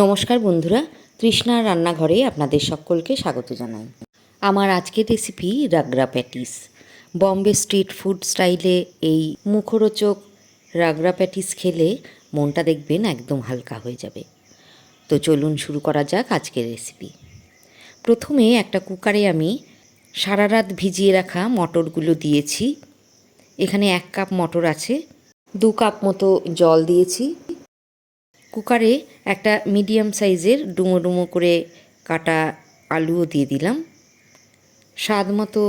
নমস্কার বন্ধুরা তৃষ্ণার রান্নাঘরে আপনাদের সকলকে স্বাগত জানাই। আমার আজকের recipe ragda patties. Bombay street food স্টাইলে এই মুখরোচক রাগরা প্যাটিস খেলে মনটা দেখবেন একদম হালকা হয়ে যাবে। তো চলুন শুরু করা যাক আজকের রেসিপি প্রথমে একটা কুকারে আমি সারা রাত ভিজিয়ে রাখা মটরগুলো দিয়েছি। এখানে এক কাপ মটর আছে, দু কাপ মতো জল দিয়েছি। কুকারে একটা মিডিয়াম সাইজের ডুমো ডুমো করে কাটা আলুও দিয়ে দিলাম। স্বাদ মতো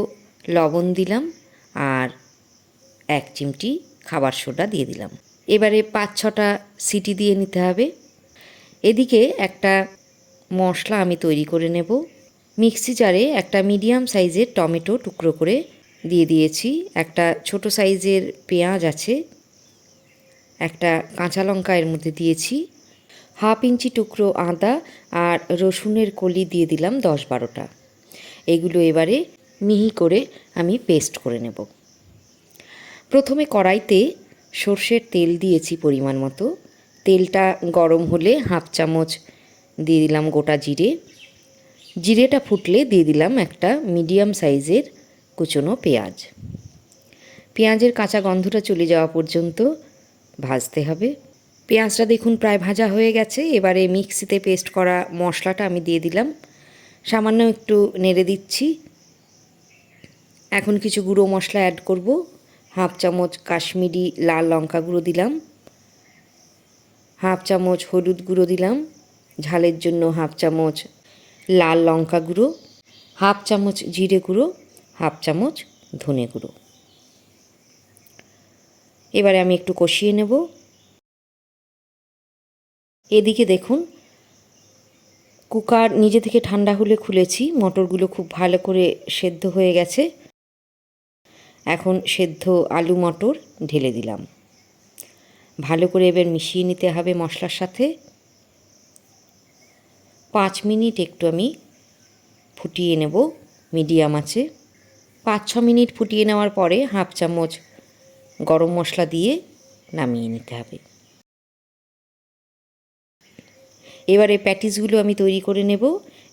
লবণ দিলাম আর এক চিমটি খাবার সোডা দিয়ে দিলাম। এবারে পাঁচ ছটা সিটি দিয়ে নিতে হবে। এদিকে একটা মশলা আমি তৈরি করে নেব। মিক্সি জারে একটা মিডিয়াম সাইজের টমেটো টুকরো করে দিয়ে দিয়েছি। একটা ছোট সাইজের পেঁয়াজ আছে, একটা কাঁচা লঙ্কা এর মধ্যে দিয়েছি। হাফ ইঞ্চি টুকরো আদা আর রসুনের কলি দিয়ে দিলাম দশ বারোটা। এগুলো এবারে মিহি করে আমি পেস্ট করে নেব। প্রথমে কড়াইতে সর্ষের তেল দিয়েছি পরিমাণ মতো। তেলটা গরম হলে হাফ চামচ দিয়ে দিলাম গোটা জিরে। জিরেটা ফুটলে দিয়ে দিলাম একটা মিডিয়াম সাইজের কুচনো পেঁয়াজ। পেঁয়াজের কাঁচা গন্ধটা চলে যাওয়া পর্যন্ত ভাজতে হবে। পেঁয়াজটা দেখুন প্রায় ভাজা হয়ে গেছে। এবারে মিক্সিতে পেস্ট করা মশলাটা আমি দিয়ে দিলাম। সামান্য একটু নেড়ে দিচ্ছি। এখন কিছু গুঁড়ো মশলা অ্যাড করব। হাফ চামচ কাশ্মীরি লাল লঙ্কা গুঁড়ো দিলাম। হাফ চামচ হলুদ গুঁড়ো দিলাম। ঝালের জন্য হাফ চামচ লাল লঙ্কা গুঁড়ো। হাফ চামচ জিরে গুঁড়ো। হাফ চামচ ধনে গুঁড়ো। এবারে আমি একটু কষিয়ে নেব। এদিকে দেখুন, কুকার নিজে থেকে ঠান্ডা হলে খুলেছি, মটরগুলো খুব ভালো করে সেদ্ধ হয়ে গেছে। এখন সেদ্ধ আলু মটর ঢেলে দিলাম। ভালো করে এবার মিশিয়ে নিতে হবে মশলার সাথে। পাঁচ মিনিট একটু আমি ফুটিয়ে নেব মিডিয়াম আছে পাঁচ ছ মিনিট ফুটিয়ে নেওয়ার পরে হাফ চামচ গরম মশলা দিয়ে নামিয়ে নিতে হবে। এবারে প্যাটিসগুলো আমি তৈরি করে নেব।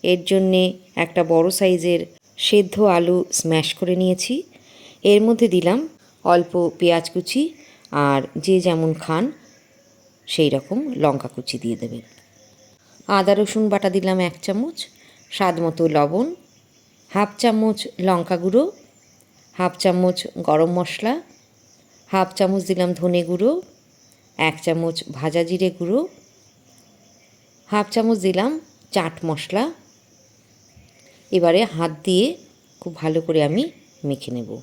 এর জন্যে একটা বড় সাইজের সেদ্ধ আলু স্ম্যাশ করে নিয়েছি। এর মধ্যে দিলাম অল্প পেঁয়াজ কুচি আর যে যেমন খান সেই রকম লঙ্কা কুচি দিয়ে দেবেন। আদা, রসুন বাটা দিলাম এক চামচ, স্বাদ মতো লবণ, হাফ চামচ লঙ্কা গুঁড়ো, হাফ চামচ গরম মশলা, হাফ চামচ দিলাম ধনে গুঁড়ো, এক চামচ ভাজা জিরে গুঁড়ো হাফ চামচ দিলাম চাট মশলা। এবারে হাত দিয়ে খুব ভালো করে আমি মেখে নেব।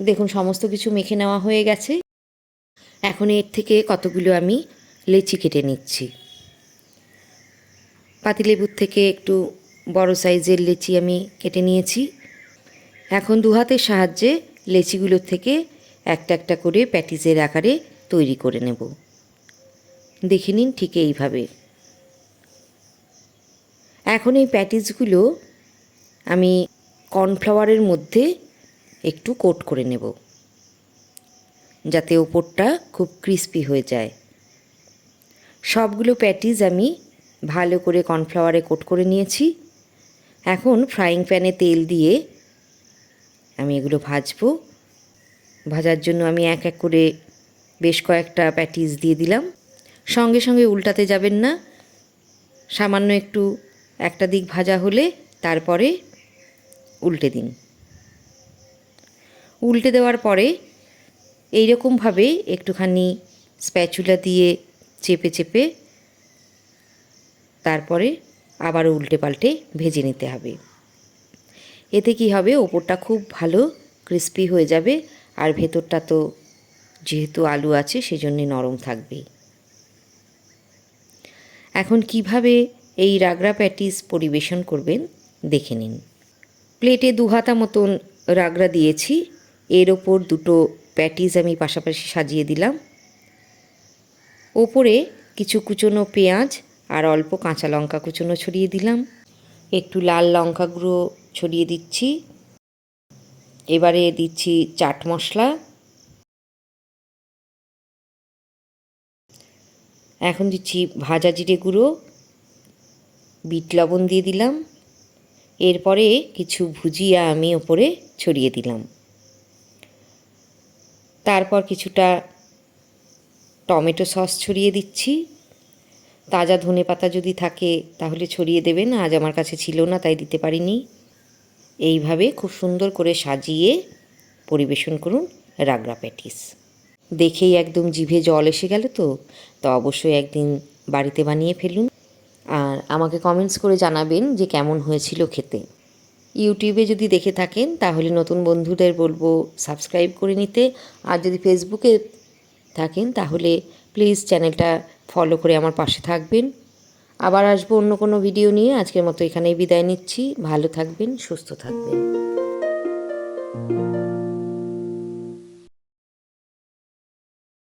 দেখুন, সমস্ত কিছু মেখে নেওয়া হয়ে গেছে। এখন এর থেকে কতগুলো আমি লেচি কেটে নিচ্ছি। পাতিলেবুর থেকে একটু বড় সাইজের লেচি আমি কেটে নিয়েছি। এখন দু হাতের সাহায্যে লেচিগুলোর থেকে একটা একটা করে প্যাটিসের আকারে তৈরি করে নেব। দেখে নিন ঠিক এইভাবে। এখন এই প্যাটিসগুলো আমি কর্নফ্লাওয়ারের মধ্যে একটু কোট করে নেব, যাতে ওপরটা খুব ক্রিস্পি হয়ে যায়। সবগুলো প্যাটিস আমি ভালো করে কর্নফ্লাওয়ারে কোট করে নিয়েছি। এখন ফ্রাইং প্যানে তেল দিয়ে আমি এগুলো ভাজবো। ভাজার জন্য আমি এক এক করে বেশ কয়েকটা প্যাটিস দিয়ে দিলাম। সঙ্গে সঙ্গে উল্টাতে যাবেন না। সামান্য একটু একটা দিক ভাজা হলে তারপরে উল্টে দিন। উল্টে দেওয়ার পরে এইরকমভাবে একটুখানি স্প্যাচুলা দিয়ে চেপে চেপে তারপরে আবার উল্টে পাল্টে ভেজে নিতে হবে। এতে কি হবে? ওপরটা খুব ভালো ক্রিস্পি হয়ে যাবে আর ভেতরটা তো যেহেতু আলু আছে, সেজন্য নরম থাকবে। এখন কীভাবে এই রাগড়া প্যাটিস পরিবেশন করবেন দেখে নিন। প্লেটে দু হাতা মতন রাগরা দিয়েছি, এর ওপর দুটো প্যাটিস আমি পাশাপাশি সাজিয়ে দিলাম। ওপরে কিছু কুচনো পেঁয়াজ আর অল্প কাঁচা লঙ্কা কুচনো ছড়িয়ে দিলাম। একটু লাল লঙ্কা গুঁড়ো ছড়িয়ে দিচ্ছি। এবারে দিচ্ছি চাট মশলা। এখন দিচ্ছি ভাজা জিরে গুঁড়ো, বিট লবণ দিয়ে দিলাম। এরপরে কিছু ভুজিয়া আমি ওপরে ছড়িয়ে দিলাম। তারপর কিছুটা টমেটো সস ছড়িয়ে দিচ্ছি। তাজা ধনে পাতা যদি থাকে তাহলে ছড়িয়ে দেবেন, আজ আমার কাছে ছিল না, তাই দিতে পারিনি। এইভাবে খুব সুন্দর করে সাজিয়ে পরিবেশন করুন রাগরা প্যাটিস। দেখেই একদম জিভে জল এসে গেল তো তো অবশ্যই একদিন বাড়িতে বানিয়ে ফেলুন। আর আমাকে কমেন্টস করে জানাবেন যে কেমন হয়েছিল খেতে। ইউটিউবে যদি দেখে থাকেন, তাহলে নতুন বন্ধুদের বলব সাবস্ক্রাইব করে নিতে। আর যদি ফেসবুকে থাকেন, তাহলে প্লিজ চ্যানেলটা ফলো করে আমার পাশে থাকবেন। আবার আসব অন্য কোনো ভিডিও নিয়ে। আজকের মতো এখানেই বিদায় নিচ্ছি। ভালো থাকবেন, সুস্থ থাকবেন।